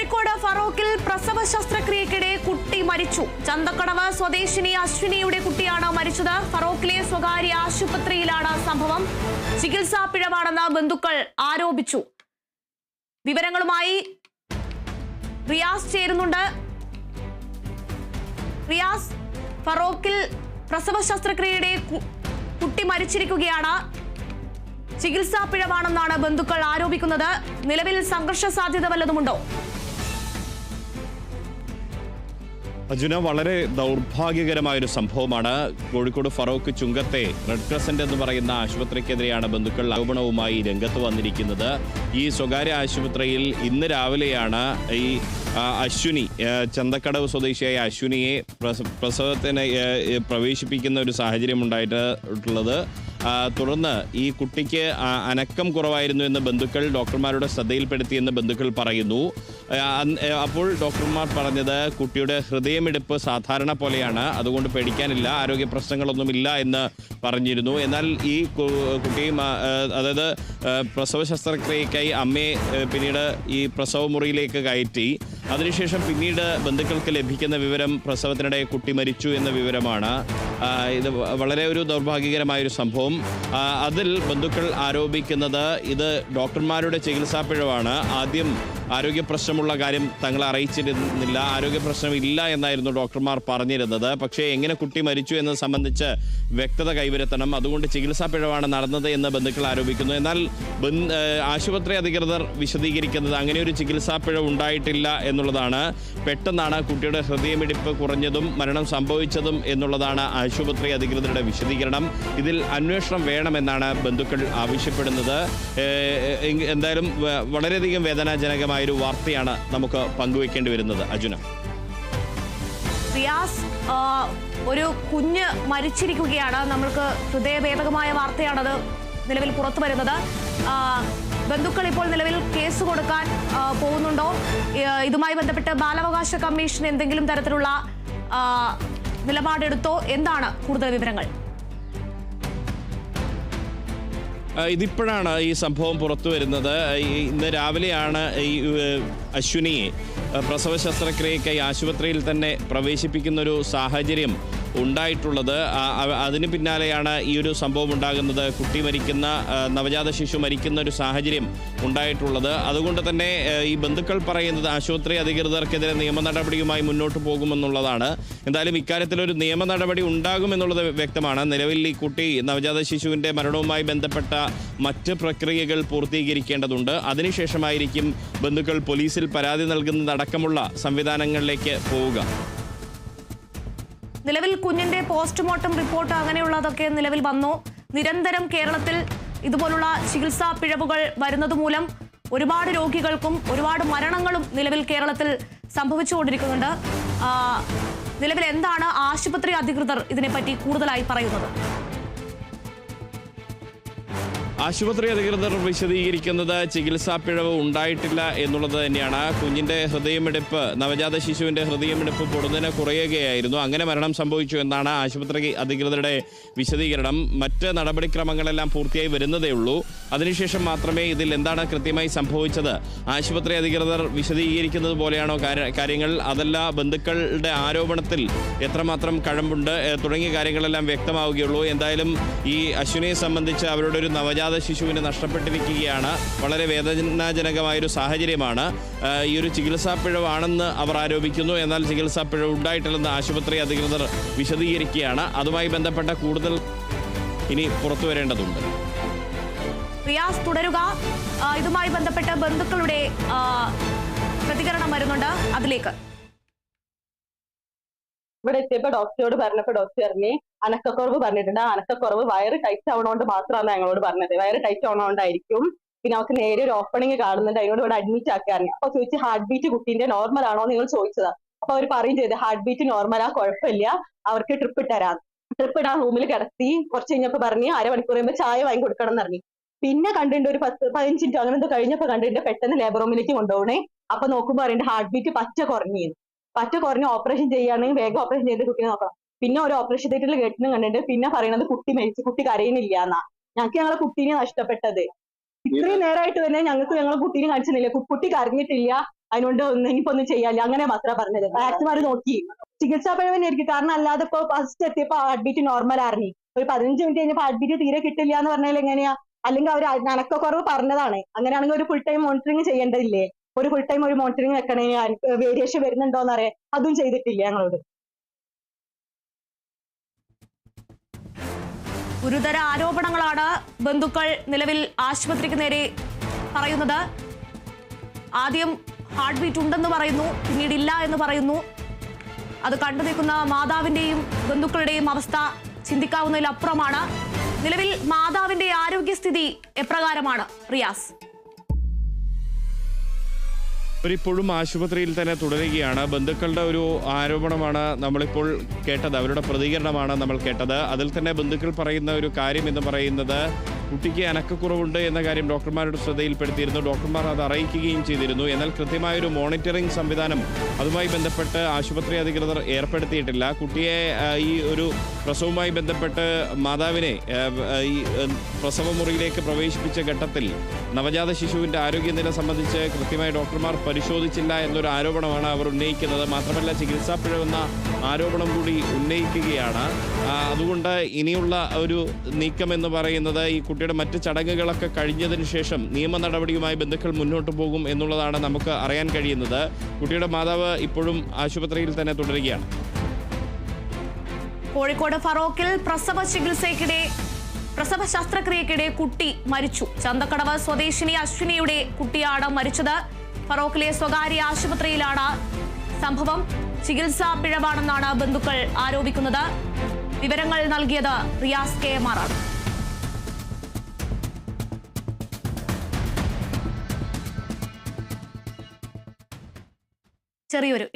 കോഴിക്കോട് ഫറോക്കിൽ പ്രസവ ശസ്ത്രക്രിയക്കിടെ കുട്ടി മരിച്ചു. ചന്തക്കടവ് സ്വദേശിനി അശ്വിനിയുടെ കുട്ടിയാണ് മരിച്ചത്. ഫറോക്കിലെ സ്വകാര്യ ആശുപത്രിയിലാണ് സംഭവം. ചികിത്സാ പിഴവാണെന്ന് ബന്ധുക്കൾ ആരോപിച്ചു. വിവരങ്ങളുമായി റിയാസ് ചേരുന്നുണ്ട്. റിയാസ് ഫറോക്കിൽ പ്രസവ ശസ്ത്രക്രിയയുടെ കുട്ടി മരിച്ചിരിക്കുകയാണ്. ചികിത്സാ പിഴവാണെന്നാണ് ബന്ധുക്കൾ ആരോപിക്കുന്നത്. നിലവിൽ സംഘർഷ സാധ്യത വല്ലതുമുണ്ടോ? അജുന വളരെ ദൗർഭാഗ്യകരമായ ഒരു സംഭവമാണ്. കോഴിക്കോട് ഫറോക്ക് ചുങ്കത്തെ റെഡ് ക്രസന്റ് എന്ന് പറയുന്ന ആശുപത്രിക്കെതിരെയാണ് ബന്ധുക്കൾ ആരോപണവുമായി രംഗത്ത് വന്നിരിക്കുന്നത്. ഈ സ്വകാര്യ ആശുപത്രിയിൽ ഇന്ന് രാവിലെയാണ് ഈ അശ്വിനി ചന്തക്കടവ് സ്വദേശിയായ അശ്വിനിയെ പ്രസ- പ്രസവത്തിന് പ്രവേശിപ്പിക്കുന്ന ഒരു സാഹചര്യം ഉണ്ടായിട്ടുള്ളത് തുടർന്ന് ഈ കുട്ടിക്ക് അനക്കം കുറവായിരുന്നു എന്ന് ബന്ധുക്കൾ ഡോക്ടർമാരുടെ ശ്രദ്ധയിൽപ്പെടുത്തിയെന്ന് ബന്ധുക്കൾ പറയുന്നു. അപ്പോൾ ഡോക്ടർമാർ പറഞ്ഞത് കുട്ടിയുടെ ഹൃദയമിടിപ്പ് സാധാരണ പോലെയാണ്. അതുകൊണ്ട് പേടിക്കാനില്ല. ആരോഗ്യ പ്രശ്നങ്ങളൊന്നുമില്ല എന്ന് പറഞ്ഞിരുന്നു. എന്നാൽ ഈ കു- കുട്ടിയും ആ, ആ, അതായത് പ്രസവ ശസ്ത്രക്രിയക്കായി അമ്മയെ പിന്നീട് ഈ പ്രസവ മുറിയിലേക്ക് കയറ്റി. അതിനുശേഷം പിന്നീട് ബന്ധുക്കൾക്ക് ലഭിക്കുന്ന വിവരം പ്രസവത്തിനിടെ കുട്ടി മരിച്ചു എന്ന വിവരമാണ്. ഇത് വളരെ ഒരു ദൗർഭാഗ്യകരമായ ഒരു സംഭവം അതിൽ ബന്ധുക്കൾ ആരോപിക്കുന്നത് ഇത് ഡോക്ടർമാരുടെ ചികിത്സാ പിഴവാണ്. ആദ്യം ആരോഗ്യ പ്രശ്നമുള്ള കാര്യം തങ്ങളെ അറിയിച്ചിരുന്നില്ല. ആരോഗ്യ പ്രശ്നം ഇല്ല എന്നായിരുന്നു ഡോക്ടർമാർ പറഞ്ഞിരുന്നത്. പക്ഷേ എങ്ങനെ കുട്ടി മരിച്ചു എന്നത് സംബന്ധിച്ച് വ്യക്തത കൈവരുത്തണം. അതുകൊണ്ട് ചികിത്സാ പിഴവാണ് നടന്നത് എന്ന് ബന്ധുക്കൾ ആരോപിക്കുന്നു. എന്നാൽ ആശുപത്രി അധികൃതർ വിശദീകരിക്കുന്നത് അങ്ങനെ ഒരു ചികിത്സാ പിഴവ് ഉണ്ടായിട്ടില്ല എന്നുള്ളതാണ്. പെട്ടെന്നാണ് കുട്ടിയുടെ ഹൃദയമിടിപ്പ് കുറഞ്ഞതും മരണം സംഭവിച്ചതും എന്നുള്ളതാണ് ആശുപത്രി അധികൃതരുടെ വിശദീകരണം. ഇതിൽ അന്വേഷണം വേണമെന്നാണ് ബന്ധുക്കൾ ആവശ്യപ്പെടുന്നത്. എന്തായാലും വളരെയധികം വേദനാജനകമായൊരു വാർത്തയാണ് നമുക്ക് പങ്കുവെക്കേണ്ടി വരുന്നത്. അർജുന. ഒരു കുഞ്ഞ് മരിച്ചിരിക്കുകയാണ്. നമ്മൾക്ക് ഹൃദയഭേദകമായ വാർത്തയാണത് നിലവിൽ പുറത്തു വരുന്നത്. ബന്ധുക്കൾ ഇപ്പോൾ നിലവിൽ കേസ് കൊടുക്കാൻ പോകുന്നുണ്ടോ? ഇതുമായി ബന്ധപ്പെട്ട് ബാലാവകാശ കമ്മീഷൻ എന്തെങ്കിലും തരത്തിലുള്ള നിലപാടെടുത്തോ? എന്താണ് കൂടുതൽ വിവരങ്ങൾ? ഇതിപ്പോഴാണ് ഈ സംഭവം പുറത്തു വരുന്നത്. ഇന്ന് രാവിലെയാണ് ഈ അശ്വിനിയെ പ്രസവ ശസ്ത്രക്രിയക്കായി ആശുപത്രിയിൽ തന്നെ പ്രവേശിപ്പിക്കുന്നൊരു സാഹചര്യം ഉണ്ടായിട്ടുള്ളത്. അതിന് പിന്നാലെയാണ് ഈ ഒരു സംഭവം ഉണ്ടാകുന്നത്. കുട്ടി മരിക്കുന്ന നവജാത ശിശു മരിക്കുന്ന ഒരു സാഹചര്യം ഉണ്ടായിട്ടുള്ളത്. അതുകൊണ്ട് തന്നെ ഈ ബന്ധുക്കൾ പറയുന്നത് ആശുപത്രി അധികൃതർക്കെതിരെ നിയമ നടപടിയുമായി മുന്നോട്ട് പോകുമെന്നുള്ളതാണ്. എന്തായാലും ഇക്കാര്യത്തിൽ ഒരു നിയമ നടപടി ഉണ്ടാകുമെന്നുള്ളത് വ്യക്തമാണ്. നിലവിൽ ഈ കുട്ടി നവജാത ശിശുവിന്റെ മരണവുമായി ബന്ധപ്പെട്ട മറ്റ് പ്രക്രിയകൾ പൂർത്തീകരിക്കേണ്ടതുണ്ട്. അതിനുശേഷമായിരിക്കും ബന്ധുക്കൾ പോലീസിൽ പരാതി നൽകുന്നതടക്കമുള്ള സംവിധാനങ്ങളിലേക്ക് പോവുക. നിലവിൽ കുഞ്ഞിന്റെ പോസ്റ്റ്മോർട്ടം റിപ്പോർട്ട് അങ്ങനെയുള്ളതൊക്കെ നിലവിൽ വന്നു. നിരന്തരം കേരളത്തിൽ ഇതുപോലുള്ള ചികിത്സാ പിഴവുകൾ വരുന്നത് മൂലം ഒരുപാട് രോഗികൾക്കും ഒരുപാട് മരണങ്ങളും നിലവിൽ കേരളത്തിൽ സംഭവിച്ചുകൊണ്ടിരിക്കുന്നുണ്ട്. നിലവിൽ എന്താണ് ആശുപത്രി അധികൃതർ ഇതിനെപ്പറ്റി കൂടുതലായി പറയുന്നത്? ആശുപത്രി അധികൃതർ വിശദീകരിക്കുന്നത് ചികിത്സാ പിഴവ് ഉണ്ടായിട്ടില്ല എന്നുള്ളത് തന്നെയാണ്. കുഞ്ഞിന്റെ ഹൃദയമിടിപ്പ് നവജാത ശിശുവിന്റെ ഹൃദയമിടിപ്പ് പൊടുന്നതിന് കുറയുകയായിരുന്നു. അങ്ങനെ മരണം സംഭവിച്ചു എന്നാണ് ആശുപത്രി അധികൃതരുടെ വിശദീകരണം. മറ്റ് നടപടിക്രമങ്ങളെല്ലാം പൂർത്തിയായി വരുന്നതേ ഉള്ളൂ. അതിനുശേഷം മാത്രമേ ഇതിൽ എന്താണ് കൃത്യമായി സംഭവിച്ചത്? ആശുപത്രി അധികൃതർ വിശദീകരിക്കുന്നത് പോലെയാണോ കാര്യങ്ങൾ? അതല്ല ബന്ധുക്കളുടെ ആരോപണത്തിൽ എത്രമാത്രം കഴമ്പുണ്ട്? തുടങ്ങിയ കാര്യങ്ങളെല്ലാം വ്യക്തമാവുകയുള്ളൂ. എന്തായാലും ഈ അശ്വിനെ സംബന്ധിച്ച് അവരുടെ ഒരു നവജാത ശിശുവിനെ നഷ്ടപ്പെട്ടിരിക്കുകയാണ്. വളരെ വേദനാജനകമായൊരു സാഹചര്യമാണ്. ഈ ഒരു ചികിത്സാ പിഴവാണെന്ന് അവർ ആരോപിക്കുന്നു. എന്നാൽ ചികിത്സാ പിഴവ് ഉണ്ടായിട്ടില്ലെന്ന് ആശുപത്രി അധികൃതർ വിശദീകരിക്കുകയാണ്. അതുമായി ബന്ധപ്പെട്ട കൂടുതൽ ഇനി പുറത്തു വരേണ്ടതുണ്ട്. റിയാസ് തുടരുക. ഇതുമായി ബന്ധപ്പെട്ട ബന്ധുക്കളുടെ പ്രതികരണം വരുന്നുണ്ട്. അതിലേക്ക്. ഇവിടെ എത്തിയപ്പോ ഡോക്ടറോട് പറഞ്ഞപ്പോ ഡോക്ടർ പറഞ്ഞ് അനക്കക്കുറവ് പറഞ്ഞിട്ടുണ്ട്. ആ അനക്കക്കുറവ് വയറ് ടൈറ്റ് ആവണോണ്ട് മാത്രമാണ് ഞങ്ങളോട് പറഞ്ഞത്. വയറ് ടൈറ്റ് ആവണോണ്ടായിരിക്കും. പിന്നെ അവർക്ക് നേരെ ഒരു ഓപ്പണിംഗ് കാണുന്നുണ്ട്. അതിനോട് ഇവിടെ അഡ്മിറ്റ് ആക്കാറുണ്ട് അപ്പൊ ചോദിച്ചു ഹാർട്ട് ബീറ്റ് കുട്ടീന്റെ നോർമൽ ആണോ? നിങ്ങൾ ചോദിച്ചതാ. അപ്പൊ അവർ പറയും ചെയ്ത് ഹാർട്ട് ബീറ്റ് നോർമൽ ആ കുഴപ്പമില്ല. അവർക്ക് ട്രിപ്പ് ഇട്ടരാം. ട്രിപ്പ് ഇടാൻ റൂമിൽ കിടത്തി കുറച്ച് കഴിഞ്ഞപ്പോ പറഞ്ഞു അരമണിക്കൂർ കഴിയുമ്പോൾ ചായ വാങ്ങി കൊടുക്കണം എന്ന് പറഞ്ഞു. പിന്നെ കണ്ടിട്ട് ഒരു പത്ത് പതിനഞ്ച് മിനിറ്റ് അങ്ങനെ എന്തോ കഴിഞ്ഞപ്പോ കണ്ടിട്ട് പെട്ടെന്ന് ലേബർ റൂമിലേക്ക് കൊണ്ടുപോകണേ അപ്പൊ നോക്കുമ്പോ പറയുന്നുണ്ട് ഹാർട്ട് ബീറ്റ് പച്ച കുറഞ്ഞു പറ്റ കുറഞ്ഞ ഓപ്പറേഷൻ ചെയ്യുകയാണെങ്കിൽ വേഗം ഓപ്പറേഷൻ ചെയ്ത് കുട്ടിനെ നോക്കണം. പിന്നെ ഒരു ഓപ്പറേഷൻ തിയേറ്ററിൽ കേട്ടിന് കണ്ടിട്ട് പിന്നെ പറയുന്നത് കുട്ടി മരിച്ചു കുട്ടി കരയുന്നില്ല എന്നാ. ഞങ്ങൾക്ക് ഞങ്ങളെ കുട്ടീനെ നഷ്ടപ്പെട്ടത്. ഇത്രയും നേരമായിട്ട് തന്നെ ഞങ്ങൾക്ക് ഞങ്ങളെ കുട്ടീനെ കാണിച്ചില്ല കുട്ടി കരഞ്ഞിട്ടില്ല. അതിനോണ്ട് ഒന്നും ഇനിയിപ്പോ ഒന്നും ചെയ്യാനില്ല. അങ്ങനെ മാത്രമേ പറഞ്ഞത്. ആക്ടുമാർ നോക്കി. ചികിത്സാ പിഴവനായിരിക്കും കാരണം അല്ലാതെ ഇപ്പൊ ഫസ്റ്റ് എത്തിയപ്പോ അഡ്മിറ്റ് നോർമൽ ആയിരുന്നു. ഒരു പതിനഞ്ച് മിനിറ്റ് കഴിഞ്ഞപ്പോ അഡ്മിറ്റ് തീരെ കിട്ടില്ല എന്ന് പറഞ്ഞാൽ എങ്ങനെയാ? അല്ലെങ്കിൽ അവർ അനക്കക്കുറവ് പറഞ്ഞതാണ്. അങ്ങനെയാണെങ്കിൽ ഒരു ഫുൾ ടൈം മോണിറ്ററിങ് ചെയ്യേണ്ടതില്ലേ? ഒരു ഫുൾ ടൈം ഒരു മോണിറ്ററിങ് വെക്കണേ വേരിയേഷൻ വരുന്നുണ്ടോന്ന് അറിയാം അതും ചെയ്തിട്ടില്ല ഞങ്ങളോട്. ഗുരുതര ആരോപണങ്ങളാണ് ബന്ധുക്കൾ നിലവിൽ ആശുപത്രിക്ക് നേരെ പറയുന്നത്. ആദ്യം ഹാർട്ട് ബീറ്റ് ഉണ്ടെന്ന് പറയുന്നു പിന്നീട് ഇല്ല എന്ന് പറയുന്നു. അത് കണ്ടു നിൽക്കുന്ന മാതാവിന്റെയും ബന്ധുക്കളുടെയും അവസ്ഥ ചിന്തിക്കാവുന്നതിലപ്പുറമാണ്. നിലവിൽ മാതാവിന്റെ ആരോഗ്യസ്ഥിതി എപ്രകാരമാണ്? റിയാസ്. അവരിപ്പോഴും ആശുപത്രിയിൽ തന്നെ തുടരുകയാണ്. ബന്ധുക്കളുടെ ഒരു ആരോപണമാണ് നമ്മളിപ്പോൾ കേട്ടത്. അവരുടെ പ്രതികരണമാണ് നമ്മൾ കേട്ടത്. അതിൽ തന്നെ ബന്ധുക്കൾ പറയുന്ന ഒരു കാര്യം എന്ന് പറയുന്നത് കുട്ടിക്ക് അനക്കക്കുറവുണ്ട് എന്ന കാര്യം ഡോക്ടർമാരുടെ ശ്രദ്ധയിൽപ്പെടുത്തിയിരുന്നു. ഡോക്ടർമാർ അത് അറിയിക്കുകയും ചെയ്തിരുന്നു. എന്നാൽ കൃത്യമായൊരു മോണിറ്ററിംഗ് സംവിധാനം അതുമായി ബന്ധപ്പെട്ട് ആശുപത്രി അധികൃതർ ഏർപ്പെടുത്തിയിട്ടില്ല. കുട്ടിയെ ഈ ഒരു പ്രസവവുമായി ബന്ധപ്പെട്ട് മാതാവിനെ ഈ പ്രസവമുറിയിലേക്ക് പ്രവേശിപ്പിച്ച ഘട്ടത്തിൽ നവജാത ശിശുവിന്റെ ആരോഗ്യനില സംബന്ധിച്ച് കൃത്യമായി ഡോക്ടർമാർ പരിശോധിച്ചില്ല എന്നൊരു ആരോപണമാണ് അവർ ഉന്നയിക്കുന്നത്. മാത്രമല്ല ചികിത്സാ പിഴവെന്ന ആരോപണം കൂടി ഉന്നയിക്കുകയാണ്. അതുകൊണ്ട് ഇനിയുള്ള ഒരു നീക്കം എന്ന് പറയുന്നത് ഈ കുട്ടിയുടെ മറ്റ് ചടങ്ങുകളൊക്കെ കഴിഞ്ഞതിന് ശേഷം നിയമ നടപടിയുമായി ബന്ധുക്കൾ മുന്നോട്ട് പോകും എന്നുള്ളതാണ് നമുക്ക് അറിയാൻ കഴിയുന്നത്. കുട്ടിയുടെ മാതാവ് ഇപ്പോഴും ആശുപത്രിയിൽ തന്നെ തുടരുകയാണ്. കോഴിക്കോട് ഫറോക്കിൽ പ്രസവ ചികിത്സയ്ക്കിടെ പ്രസവ ശസ്ത്രക്രിയക്കിടെ കുട്ടി മരിച്ചു. ചന്തക്കടവ് സ്വദേശിനി അശ്വിനിയുടെ കുട്ടിയാണ് മരിച്ചത്. ഫറോക്കിലെ സ്വകാര്യ ആശുപത്രിയിലാണ് സംഭവം. ചികിത്സാ പിഴവാണെന്നാണ് ബന്ധുക്കൾ ആരോപിക്കുന്നത്. വിവരങ്ങൾ നൽകിയത് റിയാസ് കെ എം ആർ ആണ്. ചെറിയൊരു